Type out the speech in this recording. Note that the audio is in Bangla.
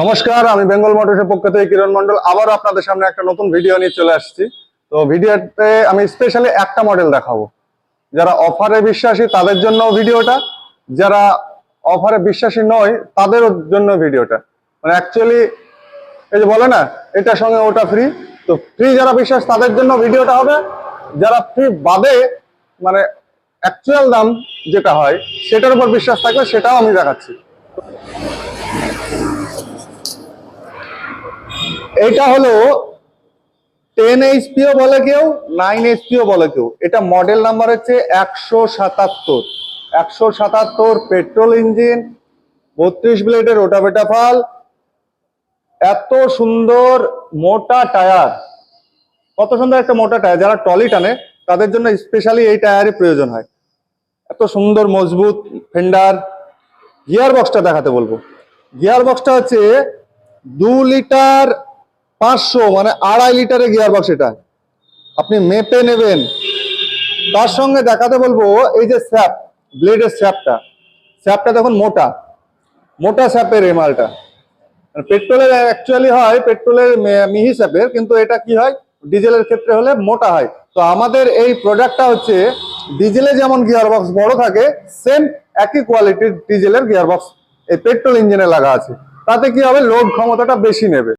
নমস্কার, আমি বেঙ্গল মোটরসের পক্ষ থেকে কিরণ মন্ডল আবারও আপনাদের সামনে একটা নতুন ভিডিও নিয়ে চলে আসছি। তো ভিডিওতে আমি স্পেশালি একটা মডেল দেখাবো। যারা অফারে বিশ্বাসী, তাদের জন্য ভিডিওটা যারা অফারে বিশ্বাসী নয়, তাদের জন্য ভিডিওটা মানে অ্যাকচুয়ালি এই যে বলে না, এটার সঙ্গে ওটা ফ্রি তো ফ্রি যারা বিশ্বাস, তাদের জন্য ভিডিওটা হবে। যারা ফ্রি বাদে মানে অ্যাকচুয়াল দাম যেটা হয়, সেটার উপর বিশ্বাস থাকবে সেটাও আমি দেখাচ্ছি। এটা হলো টেন এইচপিও বলে কেউ নাইন এইচপিও বলে কেউ। এটা মডেল নাম্বার হচ্ছে একশো সাতাত্তর। একশো সাতাত্তর পেট্রোল ইঞ্জিন বত্রিশ ব্লেডের রোটাভেটা ফাল এত সুন্দর মোটা টায়ার কত সুন্দর একটা মোটা টায়ার যারা ট্রলি টানে, তাদের জন্য স্পেশালি এই টায়ারই প্রয়োজন হয়। এত সুন্দর, মজবুত ফেন্ডার গিয়ার বক্সটা দেখাতে বলব। গিয়ার বক্সটা হচ্ছে দু লিটার পাঁচশো মানে আড়াই লিটারের গিয়ার বক্স এটা। আপনি মেপে নেবেন। তার সঙ্গে দেখাতে বলব, এই যে স্যাপ ব্লেডের স্যাপটা স্যাপটা দেখুন মোটা। মোটা স্যাপের এই মালটা। পেট্রোলের অ্যাকচুয়ালি হয় পেট্রোলের মিহি স্যাপের কিন্তু এটা কি হয়? ডিজেলের ক্ষেত্রে হলে মোটা হয়। তো আমাদের এই প্রোডাক্টটা হচ্ছে ডিজেলে যেমন গিয়ার বক্স বড় থাকে সেম একই কোয়ালিটির ডিজেলের গিয়ার বক্স এই পেট্রোল ইঞ্জিনে লাগা আছে। তাতে কি হবে? লোড ক্ষমতাটা বেশি নেবে।